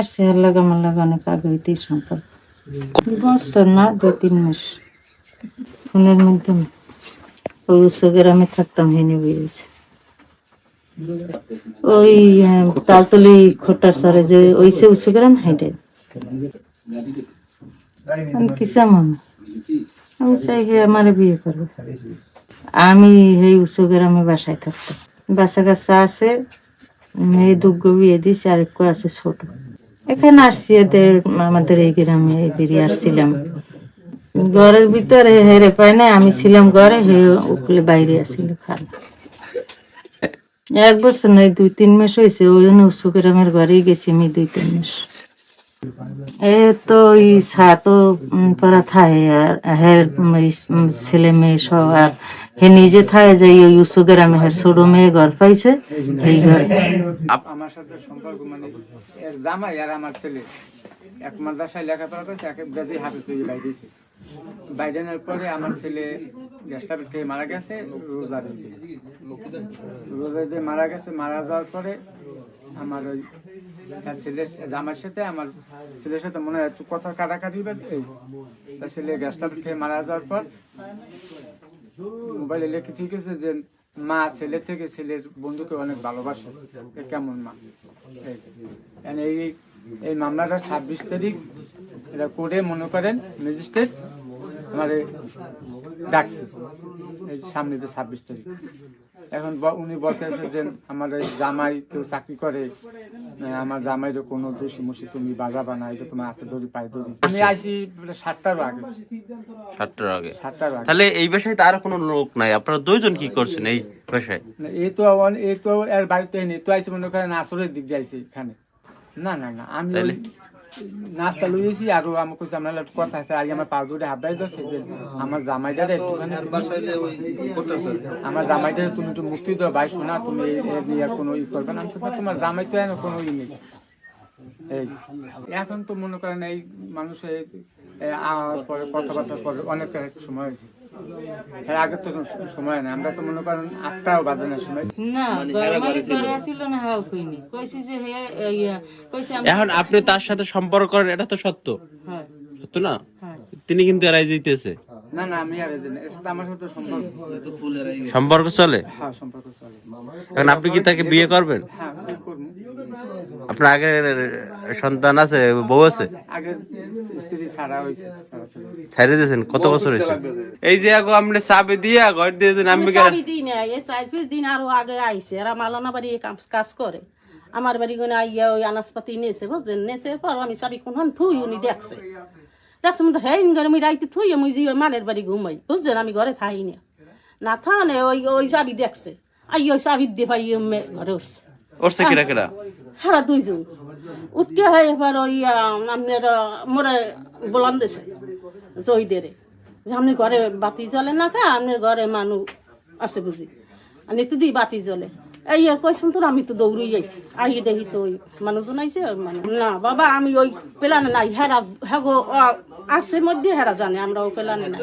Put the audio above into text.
আসছে হার লাগা আমার লাগা অনেক আগে হইতেই সম্পর্ক। বছর না দু তিন মাস। ফোনের মাধ্যমে। ওই উৎস গ্রামে থাকতাম, হেনে বেরিয়েছে ওই তালতলি খোটার সরে যে ওই সে উৎস গ্রাম হাইটে আমি কি চামন আমি চাই যে আমার বিয়ে করব। আমি এই উৎস গ্রামে বাসায় থাকতাম। বাচ্চা কাচ্চা আছে, মেয়ে দুগ্গ বিয়ে দিয়েছে আর একটু আছে ছোট। এখানে আসছি, এদের, আমাদের এই গ্রামে এই বেরিয়ে আসছিলাম। ঘরের ভিতরে হেরে পায় না আমি ছিলাম ঘরে, হে উকলে বাইরে আসছিল খান এক বছর নয়, দুই তিন মাস হয়েছে, ওই জন্য উৎসুকের গ্রামের ঘরেই গেছি আমি দুই তিন মাস। এ তো এই সাতো পারা আর হের ইস- ছেলে মেয়ে সব, আর হে নিজে থায় যে এই উৎস গ্রামে হের ছোট মেয়ে ঘর পাইছে, এই ঘর। আমার সাথে সম্পর্ক মানে এর জামাই আর আমার ছেলে। এক মাদ্রাসায় লেখাপড়া করেছে, এক ব্রাজি হাফিজ হয়ে বাইরেছে বাইডেনের পরে আমার ছেলে গ্যাসটা খেয়ে মারা গেছে, রোজা রোজা দিয়ে মারা গেছে, মারা যাওয়ার পরে আমার ওই তার ছেলের সাথে, আমার ছেলের সাথে মনে হয় একটু কথা কাটাকাটি বা তার ছেলে গ্যাসটা খেয়ে মারা যাওয়ার পর মোবাইলে লেখে, ঠিক আছে যে মা ছেলে থেকে ছেলের বন্ধুকে অনেক ভালোবাসে কেমন মা এই। এই এই মামলাটা ছাব্বিশ তারিখ, এটা করে মনে করেন ম্যাজিস্ট্রেট আমার ডাকছে, এই সামনে যে ছাব্বিশ তারিখ এখন উনি বলতেছে যে আমার এই জামাই তো চাকরি করে আহ, আমার জামাইরও কোনো দোষী মুষি তুমি বাজাবা না এটা তোমার হাতে ধরি পায়ে ধরি। আমি আসি সাতটার আগে। সাতটার আগে। সাতটার আগে। তাহলে এই বাসায় তো আর কোনো লোক নাই আপনারা দুইজন কি করছেন এই বাসায়? না, এই তো এই তো এর বাড়িতে নেই তো আইসি মনে করেন আসরের দিক যাইছে এখানে। না না না আমি? নাস্তা লইয়েছি আর আমাকে আমার কথা আছে আর আমার পা দুটো হাবড়াই ধরছে যে আমার জামাইটারে একটুখানি আমার জামাইটারে তুমি একটু মুক্তি দাও ভাই শোনা তুমি কোনো ই করবে না তোমার জামাই তো কোনো ই নেই। এই। এখন তো মনে করেন এই মানুষের আওয়ার পরে কথাবার্তা পরে অনেক সময় হয়েছে। এর আগে তো সময় না আমরা তো মনে করেন আটটাও বাজে না সময়। না গরমারি করে আসিল না হাও কইনি। কইছি যে হে এই, আহ, কইছে আমি এখন আপনি তার সাথে সম্পর্ক করেন এটা তো সত্য। হ্যাঁ। সত্য না? হ্যাঁ। তিনি কিন্তু এরাই জিতেছে। না না আমি আর আমার সাথে সম্পর্ক সম্পর্ক চলে? হ্যাঁ সম্পর্ক চলে। এখন আপনি কি তাকে বিয়ে করবেন? হ্যাঁ আপনার আগে সন্তান আছে বউ আছে? আগে স্ত্রী ছাড়া দিয়েছেন কত বছর হয়েছে? এই যে আগো আপনি চাবি দিয়ে ঘর দিয়েছেন আমি চাবি দিই না এই চার পাঁচ দিন আরও আগে আইছে এরা মালানা বাড়ি এই কাম- কাজ করে। আমার বাড়ি গনে আইয়া ওই আনাজপাতি নেছে বুঝছেন? নেছে পর আমি চাবি কোন থুই উনি দেখছে। দেখছে মতো হ্যাঁ ঘরে আমি রাইতে থুই আমি যে মালের বাড়ি ঘুমাই বুঝছেন? আমি ঘরে থাই না। না থানে ওই ওই চাবি দেখছে। আই ওই চাবি দিয়ে পাই ঘরে উঠছে। ওরছে কিরা কিরা? হারা দুইজন। উঠতে হয় এবার ওই আপনার মোরে বলান দিছে জয়দেরে যে আপনি ঘরে বাতি জ্বলে না কা, আপনার ঘরে মানুষ আছে বুঝি। আমি তো দিই বাতি জ্বলে। এই আর কইসুন তো আমি তো দৌড়ই যাইছি আই দেখি তো ওই মানুষজন আইছে মানুষ না, বাবা, আমি ওই পেলানে নাই। হেরা হ্যাগো আছে মধ্যে হেরা জানে, আমরা ও পেলানে নাই।